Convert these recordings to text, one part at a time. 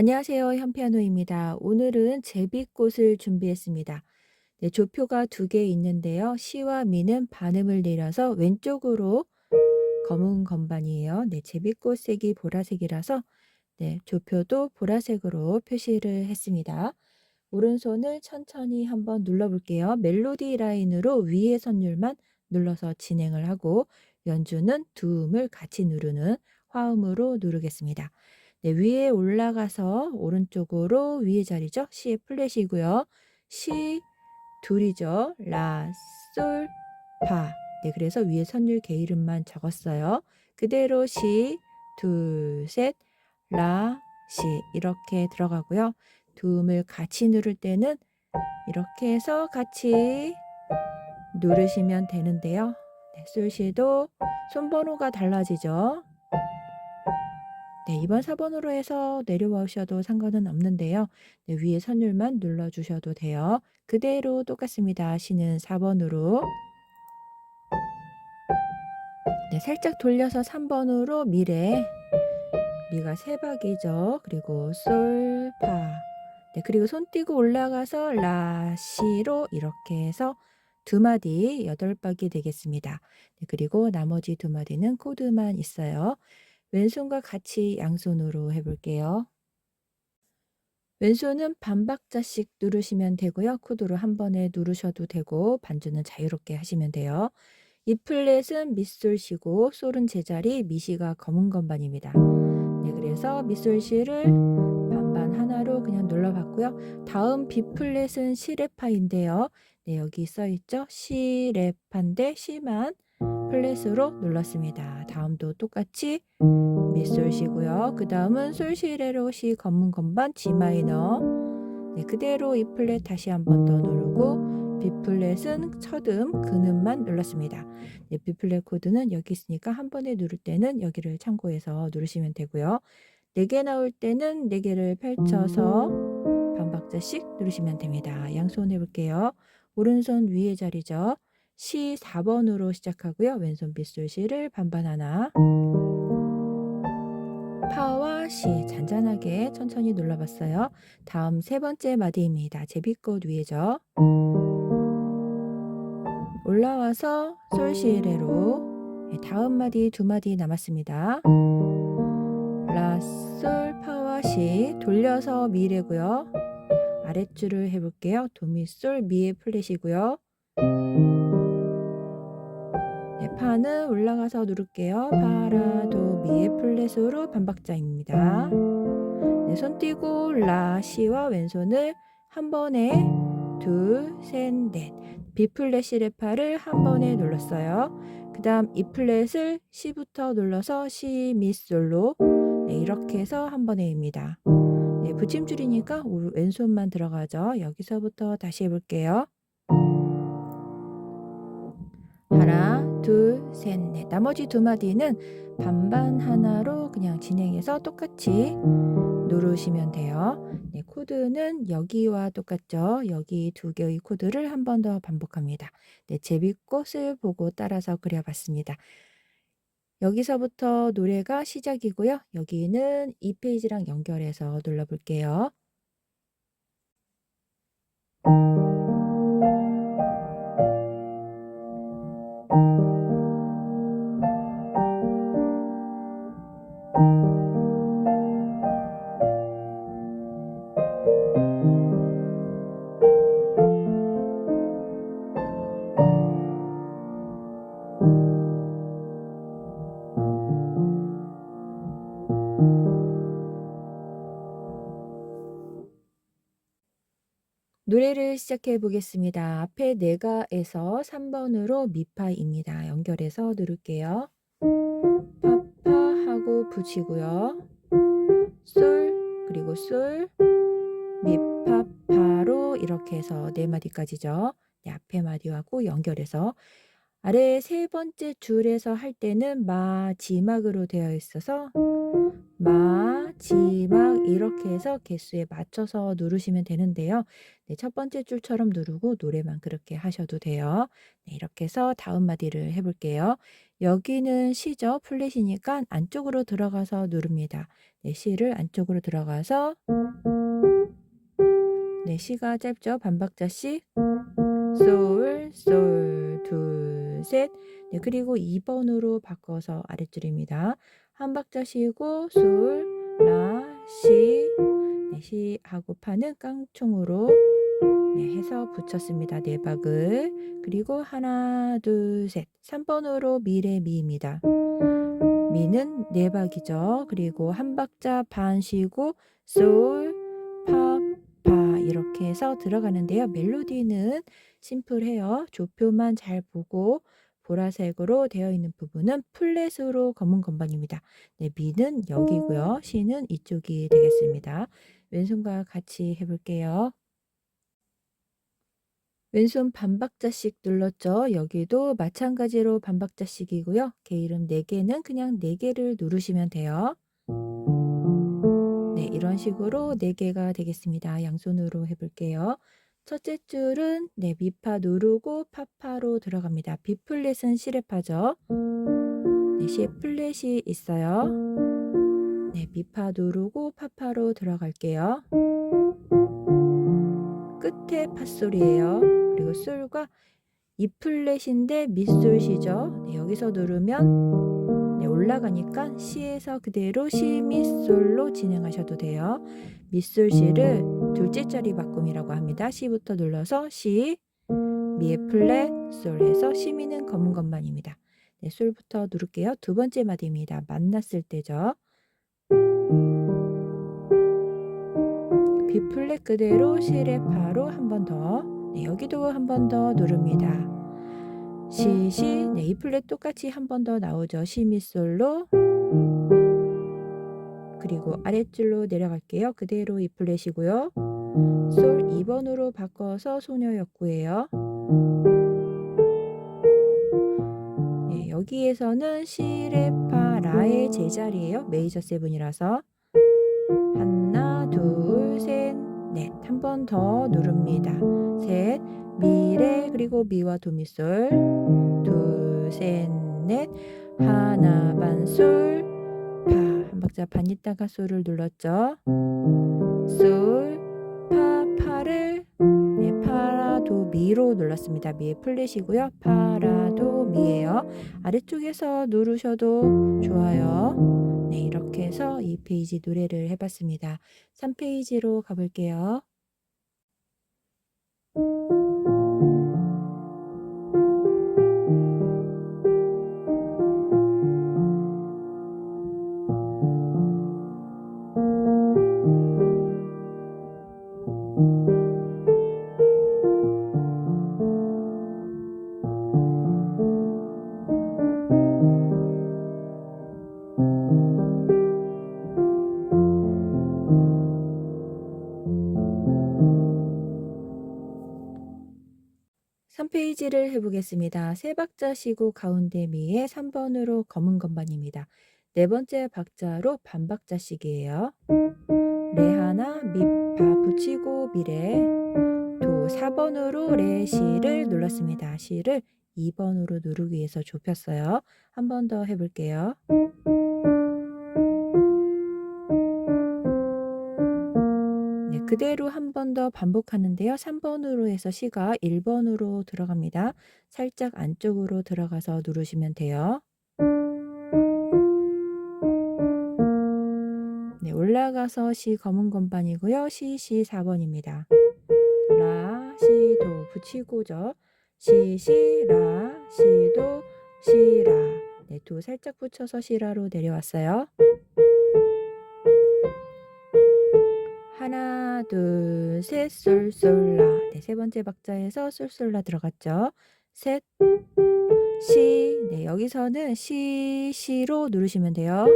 안녕하세요. 현피아노입니다. 오늘은 제비꽃을 준비했습니다. 네, 조표가 두 개 있는데요. 시와 미는 반음을 내려서 왼쪽으로 검은 건반이에요. 네, 제비꽃 색이 보라색이라서 네, 조표도 보라색으로 표시를 했습니다. 오른손을 천천히 한번 눌러볼게요. 멜로디 라인으로 위의 선율만 눌러서 진행을 하고 연주는 두 음을 같이 누르는 화음으로 누르겠습니다. 네, 위에 올라가서 오른쪽으로 위의 자리죠. C의 플랫이고요. C 둘이죠. 라, 솔, 파. 네, 그래서 위에 선율 개 이름만 적었어요. 그대로 C 둘, 셋, 라, 시 이렇게 들어가고요. 두 음을 같이 누를 때는 이렇게 해서 같이 누르시면 되는데요. 네, 솔시도 손번호가 달라지죠. 네, 2번, 4번으로 해서 내려오셔도 상관은 없는데요. 네, 위에 선율만 눌러주셔도 돼요. 그대로 똑같습니다. 시는 4번으로. 네, 살짝 돌려서 3번으로 미래. 미가 세 박이죠. 그리고 솔, 파. 네, 그리고 손 띄고 올라가서 라, 시로 이렇게 해서 두 마디 여덟 박이 되겠습니다. 네, 그리고 나머지 두 마디는 코드만 있어요. 왼손과 같이 양손으로 해볼게요. 왼손은 반박자씩 누르시면 되고요. 코드로 한 번에 누르셔도 되고 반주는 자유롭게 하시면 돼요. 이 플랫은 밑솔시고 솔은 제자리, 미시가 검은 건반입니다. 네, 그래서 밑솔시를 반반 하나로 그냥 눌러봤고요. 다음 B 플랫은 시레파인데요. 네, 여기 써 있죠. 시레파인데 시만 플랫으로 눌렀습니다. 다음도 똑같이 밑솔시고요. 그 다음은 솔시레로 시 검은 건반 G 마이너 네, 그대로 E 플랫 다시 한 번 더 누르고 B 플랫은 첫음 근음만 눌렀습니다. 네, B 플랫 코드는 여기 있으니까 한 번에 누를 때는 여기를 참고해서 누르시면 되고요. 4개 나올 때는 4개를 펼쳐서 반박자씩 누르시면 됩니다. 양손 해볼게요. 오른손 위에 자리죠. C 4번으로 시작하고요. 왼손 빗솔 C를 반반 하나. 파와 C 잔잔하게 천천히 눌러봤어요. 다음 세 번째 마디입니다. 제비꽃 위에죠. 올라와서 솔시레로 네, 다음 마디 두 마디 남았습니다. 라, 솔, 파와 시 돌려서 미래고요. 아랫줄을 해볼게요. 도미, 솔, 미의 플랫이고요. 네, 파는 올라가서 누를게요. 파라, 도, 미의 플랫으로 반박자입니다. 네, 손 띄고 라, 시와 왼손을 한 번에 둘, 셋, 넷. B 플랫 시 레파를 한 번에 눌렀어요. 그 다음 E 플랫을 C부터 눌러서 C, 미, 솔로 네, 이렇게 해서 한 번에입니다. 네, 붙임줄이니까 왼손만 들어가죠. 여기서부터 다시 해볼게요. 하나, 둘, 셋, 넷. 나머지 두 마디는 반반 하나로 그냥 진행해서 똑같이 누르시면 돼요. 네, 코드는 여기와 똑같죠. 여기 두 개의 코드를 한 번 더 반복합니다. 네, 제비꽃을 보고 따라서 그려봤습니다. 여기서부터 노래가 시작이고요. 여기는 이 페이지랑 연결해서 눌러볼게요. 시작해 보겠습니다. 앞에 내가에서 3번으로 미파입니다. 연결해서 누를게요. 파파 하고 붙이고요. 솔 그리고 솔 미파파로 이렇게 해서 네 마디까지죠. 네, 앞에 마디하고 연결해서 아래 세 번째 줄에서 할 때는 마 지막으로 되어 있어서 마지막 이렇게 해서 개수에 맞춰서 누르시면 되는데요. 네, 첫 번째 줄처럼 누르고 노래만 그렇게 하셔도 돼요. 네, 이렇게 해서 다음 마디를 해볼게요. 여기는 시죠. 플랫이니까 안쪽으로 들어가서 누릅니다. 네, 시를 안쪽으로 들어가서 네, 시가 짧죠. 반박자씩 솔, 솔, 둘, 셋. 네, 그리고 2번으로 바꿔서 아랫줄입니다. 한 박자 쉬고 솔, 라, 시. 네, 시 하고 파는 깡총으로 네, 해서 붙였습니다. 네 박을. 그리고 하나, 둘, 셋. 3번으로 미래 미입니다. 미는 네 박이죠. 그리고 한 박자 반 쉬고 솔, 파, 파 이렇게 해서 들어가는데요. 멜로디는 심플해요. 조표만 잘 보고 보라색으로 되어 있는 부분은 플랫으로 검은 건반입니다. 네, 미는 여기고요. 시는 이쪽이 되겠습니다. 왼손과 같이 해볼게요. 왼손 반박자씩 눌렀죠. 여기도 마찬가지로 반박자씩이고요. 개 이름 4개는 그냥 4개를 누르시면 돼요. 네, 이런 식으로 4개가 되겠습니다. 양손으로 해볼게요. 첫째 줄은 네, 미파 누르고 파파로 들어갑니다. B 플랫은 시레파죠. 네, 시에 플랫이 있어요. 네, 미파 누르고 파파로 들어갈게요. 끝에 팥소리예요. 그리고 솔과 이 플랫인데 밑솔시죠. 네, 여기서 누르면 네, 올라가니까 시에서 그대로 시 밑솔로 진행하셔도 돼요. 밑솔시를 둘째 자리 바꿈이라고 합니다. 시부터 눌러서 시, 미의 플랫, 솔 해서 시미는 검은 것만입니다. 네, 솔부터 누를게요. 두 번째 마디입니다. 만났을 때죠. B 플랫 그대로 시레 파로 한 번 더. 네, 여기도 한 번 더 누릅니다. 시, 시, 네, 이 플랫 똑같이 한 번 더 나오죠. 시, 미, 솔로. 그리고 아랫줄로 내려갈게요. 그대로 이 플랫이고요. 솔 2번으로 바꿔서 소녀역구예요. 네, 여기에서는 시레파 라의 제자리예요. 메이저 세븐이라서. 하나, 둘, 셋, 넷. 한 번 더 누릅니다. 셋, 미레, 그리고 미와 도미솔. 둘, 셋, 넷. 하나, 반, 솔, 파. 한 박자 반 있다가 솔을 눌렀죠. 솔, 파, 파를, 네, 파라도 미로 눌렀습니다. 미의 플랫이고요. 파라도 미예요. 아래쪽에서 누르셔도 좋아요. 네, 이렇게 해서 2페이지 노래를 해봤습니다. 3페이지로 가볼게요. 삼페이지를 해보겠습니다. 세 박자 쉬고 가운데 미에 3번으로 검은 건반입니다. 네 번째 박자로 반박자씩이에요. 레 하나 미파 붙이고 미레 도 4번으로 레 시를 눌렀습니다. 시를 2번으로 누르기 위해서 좁혔어요. 한 번 더 해볼게요. 그대로 한 번 더 반복하는데요. 3번으로 해서 시가 1번으로 들어갑니다. 살짝 안쪽으로 들어가서 누르시면 돼요. 네, 올라가서 시 검은 건반이고요. 시, 시 4번입니다. 라, 시, 도 붙이고죠. 시, 시, 라, 시, 도, 시, 라. 네, 도 살짝 붙여서 시라로 내려왔어요. 하나, 둘, 셋, 솔, 솔, 라. 네, 세 번째 박자에서 솔, 솔, 라 들어갔죠. 셋, 시. 네, 여기서는 시, 시로 누르시면 돼요.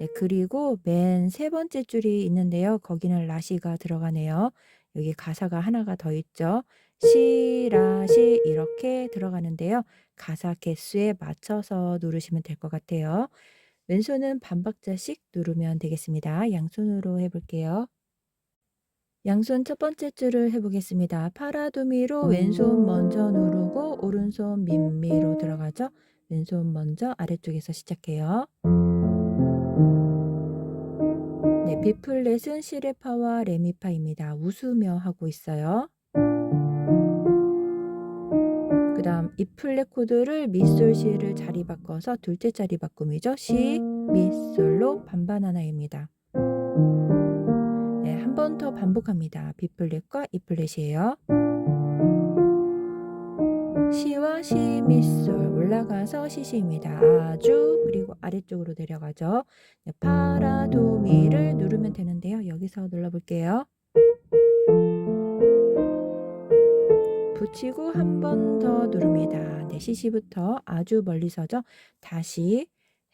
네, 그리고 맨 세 번째 줄이 있는데요. 거기는 라시가 들어가네요. 여기 가사가 하나가 더 있죠. 시, 라, 시 이렇게 들어가는데요. 가사 개수에 맞춰서 누르시면 될 것 같아요. 왼손은 반박자씩 누르면 되겠습니다. 양손으로 해볼게요. 양손 첫 번째 줄을 해보겠습니다. 파라도미로 왼손 먼저 누르고 오른손 민미로 들어가죠. 왼손 먼저 아래쪽에서 시작해요. 네, 비플랫은 시레파와 레미파입니다. 웃으며 하고 있어요. 그 다음 이 플랫 코드를 미솔 시를 자리 바꿔서 둘째 자리 바꿈이죠. 시, 미솔로 반반 하나입니다. 네, 한 번 더 반복합니다. B 플랫과 E 플랫이에요. 시와 시, 미솔 올라가서 시시입니다. 아주 그리고 아래쪽으로 내려가죠. 네, 파라도미를 누르면 되는데요. 여기서 눌러볼게요. 붙이고 한 번 더 누릅니다. 네, 시시부터 아주 멀리서죠. 다시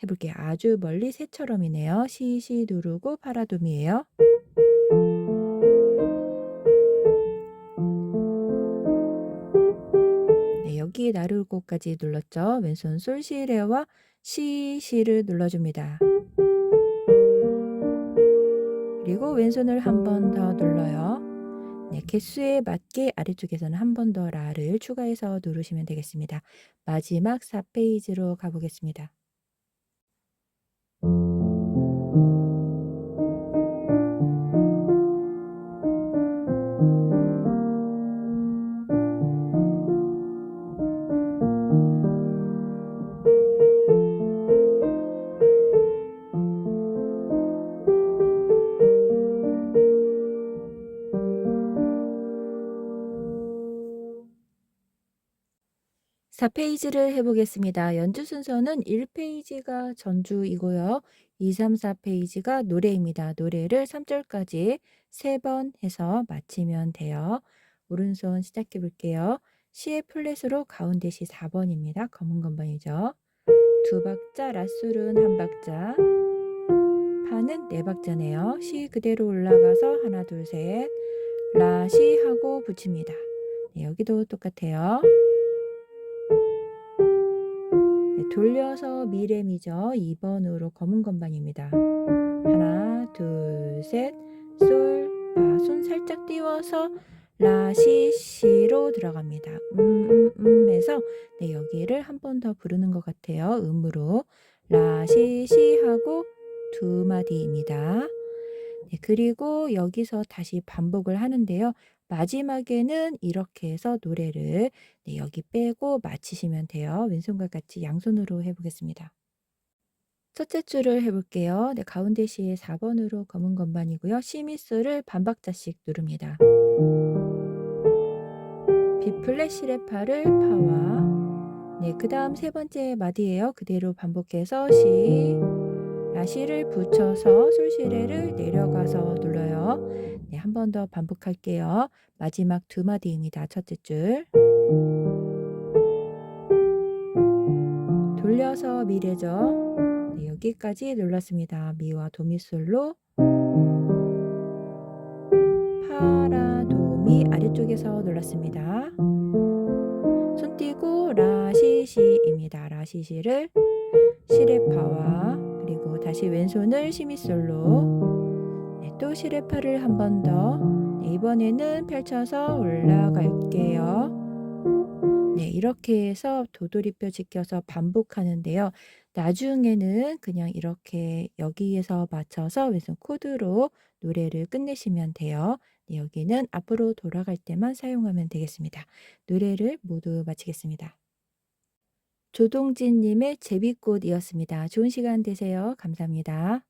해볼게요. 아주 멀리 새처럼이네요. 시시 누르고 파라돔이에요. 네, 여기 나를 곳까지 눌렀죠. 왼손 솔시레와 시시를 눌러줍니다. 그리고 왼손을 한 번 더 눌러요. 네, 개수에 맞게 아래쪽에서는 한 번 더 라를 추가해서 누르시면 되겠습니다. 마지막 4페이지로 가보겠습니다. 사 페이지를 해보겠습니다. 연주 순서는 1페이지가 전주이고요. 2, 3, 4 페이지가 노래입니다. 노래를 3절까지 3번 해서 마치면 돼요. 오른손 시작해 볼게요. 시의 플랫으로 가운데 시 4번입니다. 검은 건반이죠. 두 박자, 라술은 한 박자, 파는 네 박자네요. 시 그대로 올라가서 하나, 둘, 셋, 라, 시 하고 붙입니다. 네, 여기도 똑같아요. 돌려서 미레미죠. 2번으로 검은 건반입니다. 하나, 둘, 셋, 솔, 파, 손 살짝 띄워서 라, 시, 시로 들어갑니다. 음, 음, 음 해서 네, 여기를 한 번 더 부르는 것 같아요. 음으로 라, 시, 시 하고 두 마디입니다. 네, 그리고 여기서 다시 반복을 하는데요. 마지막에는 이렇게 해서 노래를 네, 여기 빼고 마치시면 돼요. 왼손과 같이 양손으로 해보겠습니다. 첫째 줄을 해볼게요. 네, 가운데 시의 4번으로 검은 건반이고요. 시미스를 반박자씩 누릅니다. B 플랫 시레 파를 파와 네, 그 다음 세 번째 마디예요. 그대로 반복해서 시, 라시를 붙여서 솔시레를 내려가서 눌러요. 네, 한 번 더 반복할게요. 마지막 두 마디입니다. 첫째 줄. 돌려서 미래죠. 네, 여기까지 눌렀습니다. 미와 도미솔로 파라 도미 아래쪽에서 눌렀습니다. 손 띄고 라시시입니다. 라시시를 시레파와 다시 왼손을 시미솔로 네, 또 시레파를 한 번 더. 네, 이번에는 펼쳐서 올라갈게요. 네, 이렇게 해서 도돌이뼈 지켜서 반복하는데요. 나중에는 그냥 이렇게 여기에서 맞춰서 왼손 코드로 노래를 끝내시면 돼요. 네, 여기는 앞으로 돌아갈 때만 사용하면 되겠습니다. 노래를 모두 마치겠습니다. 조동진님의 제비꽃이었습니다. 좋은 시간 되세요. 감사합니다.